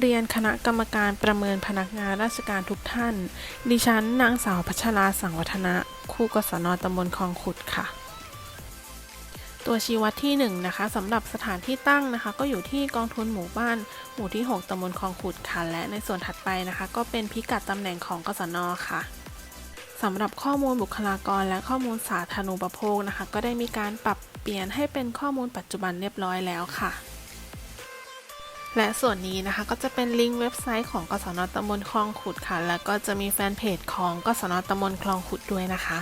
เรียนคณะกรรมการประเมินพนักงานราชการทุกท่าน ดิฉันนางสาวพัชราสังวัฒนะครูกศนตำบลคลองขุดค่ะ ตัวชี้วัดที่1นงนะคะสำหรับสถานที่ตั้งนะคะ ก็อยู่ที่กองทุนหมู่บ้าน หมู่ที่ 6ตำบลคลองขุดค่ะ และในส่วนถัดไปนะคะ ก็เป็นพิกัดตำแหน่งของกศนค่ะสำหรับข้อมูลบุคลากรและข้อมูลสาธารณูปโภคนะคะ ก็ได้มีการปรับเปลี่ยนให้เป็นข้อมูลปัจจุบันเรียบร้อยแล้วค่ะ และส่วนนี้นะคะก็จะเป็นลิงก์เว็บไซต์ของกศนตำบลคลองขุดค่ะ แล้วก็จะมีแฟนเพจของกศนตำบลคลองขุดด้วยนะคะ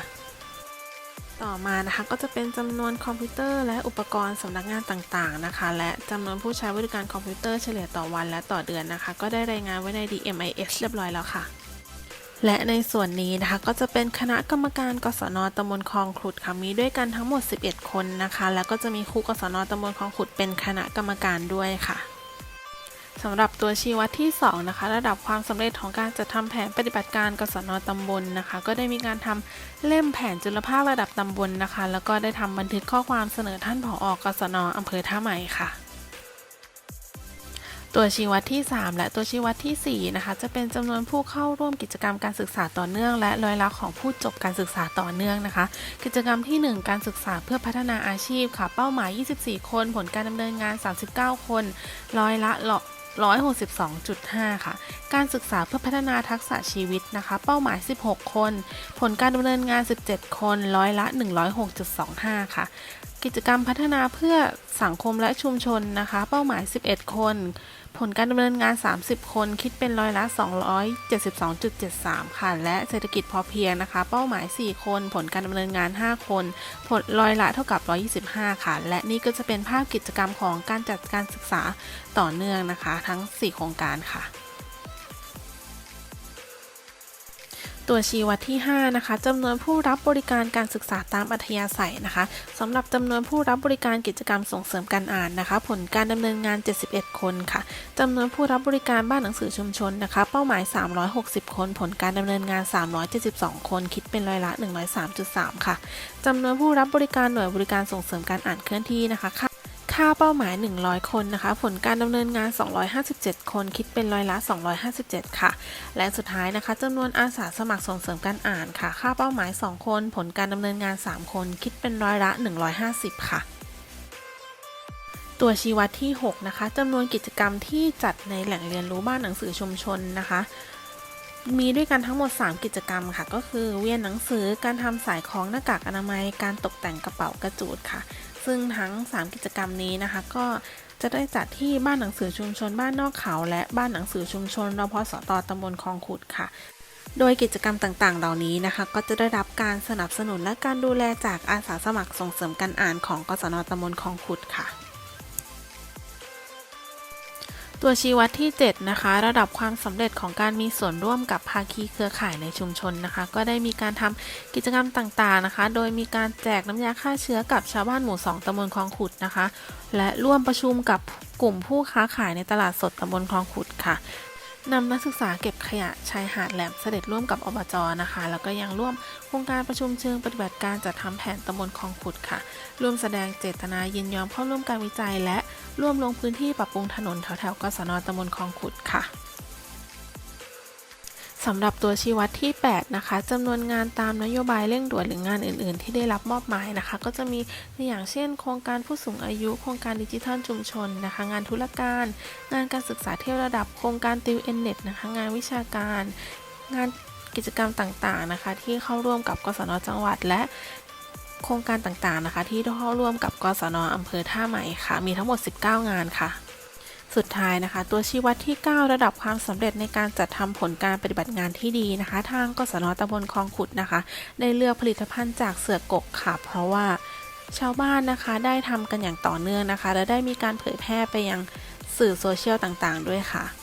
ต่อมานะคะก็จะเป็นจำนวนคอมพิวเตอร์ และอุปกรณ์สำนักงานต่างๆนะคะ และจำนวนผู้ใช้บริการคอมพิวเตอร์เฉลี่ยต่อวันและต่อเดือนนะคะ ก็ได้รายงานไว้ใน DMIS เรียบร้อยแล้วค่ะและในส่วนนี้นะคะก็จะเป็นคณะกรรมการกศนตำบลคลองขุดค่ะมีด้วยกันทั้งหมด 11 คนนะคะ แล้วก็จะมีครูกศนตำบลคลองขุดเป็นคณะกรรมการด้วยค่ะ สำหรับตัวชี้วัดที่ 2 นะคะ ระดับความสำเร็จของการจัดทำแผนปฏิบัติการกศนตำบลนะคะ ก็ได้มีการทำเล่มแผนจุลภาคระดับตำบลนะคะ แล้วก็ได้ทำบันทึกข้อความเสนอท่านผออกศนอำเภอท่าใหม่ค่ะตัวชี้วัดที่ 3 และตัวชี้วัดทีสี่4 นะคะ จะเป็นจำนวนผู้เข้าร่วมกิจกรรมการศึกษาต่อเนื่อง และร้อยละของผู้จบการศึกษาต่อเนื่องนะคะ กิจกรรมที่ 1 การศึกษาเพื่อพัฒนาอาชีพค่ะ เป้าหมาย 24 คน ผลการดำเนินงาน 39 คน ร้อยละ 162.5 ค่ะ การศึกษาเพื่อพัฒนาทักษะชีวิตนะคะ เป้าหมาย 16 คน ผลการดำเนินงาน 17 คน ร้อยละ 106.25 ค่ะ กิจกรรมพัฒนาเพื่อสังคมและชุมชนนะคะ เป้าหมาย 11 คน ผลการดำเนินงาน 30 คน คิดเป็นร้อยละ 272.73 ค่ะ และเศรษฐกิจพอเพียงนะคะ เป้าหมาย 4 คน ผลการดำเนินงาน 5 คน ผลร้อยละเท่ากับ 125 ค่ะ และนี่ก็จะเป็นภาพกิจกรรมของการจัดการศึกษาต่อเนื่องนะคะ ทั้ง 4 โครงการค่ะ ตัวชี้วัดที่ 5 นะคะจำนวนผู้รับบริการการศึกษาตามอัธยาศัยนะคะสำหรับจำนวนผู้รับบริการกิจกรรมส่งเสริมการอ่านนะคะ ผลการดำเนินงาน 71 คนค่ะจำนวนผู้รับบริการบ้านหนังสือชุมชนนะคะ เป้าหมาย 360 คน ผลการดำเนินงาน 372 คน คิดเป็นร้อยละ 103.3 ค่ะจำนวนผู้รับบริการหน่วยบริการส่งเสริมการอ่านเคลื่อนที่นะคะ ค่าเป้าหมาย 100 คนนะคะ ผลการดำเนินงาน 257 คนคิดเป็นร้อยละ 257 ค่ะ และสุดท้ายนะคะจำนวนอาสาสมัครส่งเสริมการอ่านค่ะ ค่าเป้าหมาย 2 คน ผลการดำเนินงาน 3 คนคิดเป็นร้อยละ 150 ค่ะตัวชี้วัดที่ 6 นะคะจำนวนกิจกรรมที่จัดในแหล่งเรียนรู้บ้านหนังสือชุมชนนะคะ มีด้วยกันทั้งหมด 3 กิจกรรมค่ะ ก็คือเวียนหนังสือการทำสายคล้องหน้ากากอนามัย การตกแต่งกระเป๋ากระจูดค่ะ ซึ่งทั้ง 3 กิจกรรมนี้นะคะ ก็จะได้จัดที่บ้านหนังสือชุมชนบ้านนอกเขา และบ้านหนังสือชุมชนรพสตตำบลคลองขุดค่ะ โดยกิจกรรมต่างๆ เหล่านี้นะคะ ก็จะได้รับการสนับสนุนและการดูแลจากอาสาสมัครส่งเสริมการอ่านของกศนตำบลคลองขุดค่ะ ตัวชี้วัดที่ 7 นะคะ ระดับความสำเร็จของการมีส่วนร่วมกับภาคีเครือข่ายในชุมชนนะคะ ก็ได้มีการทำกิจกรรมต่างๆนะคะ โดยมีการแจกน้ำยาฆ่าเชื้อกับชาวบ้านหมู่ 2ตำบลคลองขุดนะคะ และร่วมประชุมกับกลุ่มผู้ค้าขายในตลาดสดตำบลคลองขุดค่ะ นำนักศึกษาเก็บขยะชายหาดแหลมเสด็จร่วมกับอบจนะคะ แล้วก็ยังร่วมโครงการประชุมเชิงปฏิบัติการจัดทำแผนตำบลคลองขุดค่ะ ร่วมแสดงเจตนายินยอมเข้าร่วมการวิจัย และร่วมลงพื้นที่ปรับปรุงถนนแถวๆกศนตำบลคลองขุดค่ะ สำหรับตัวชี้วัดที่ 8 นะคะจำนวนงานตามนโยบายเร่งด่วนหรืองานอื่น ๆ ที่ได้รับมอบหมายนะคะ ก็จะมีตัวอย่างเช่น โครงการผู้สูงอายุ โครงการดิจิทัลชุมชนนะคะ งานธุรการ งานการศึกษาเที่ยวระดับ โครงการติวเอ็นเน็ตนะคะ งานวิชาการ งานกิจกรรมต่าง ๆ นะคะ ที่เข้าร่วมกับกศนจังหวัด และโครงการต่าง ๆ นะคะ ที่เข้าร่วมกับกศนอำเภอท่าใหม่ค่ะ มีทั้งหมด 19 งานค่ะ สุดท้ายนะคะ ตัวชี้วัดที่ 9 ระดับความสำเร็จในการจัดทำผลการปฏิบัติงานที่ดีนะคะ ทางกสนตำบลคลองขุดนะคะ ได้เลือกผลิตภัณฑ์จากเสือกกค่ะ เพราะว่าชาวบ้านนะคะได้ทำกันอย่างต่อเนื่องนะคะ และได้มีการเผยแพร่ไปยังสื่อโซเชียลต่างๆ ด้วยค่ะ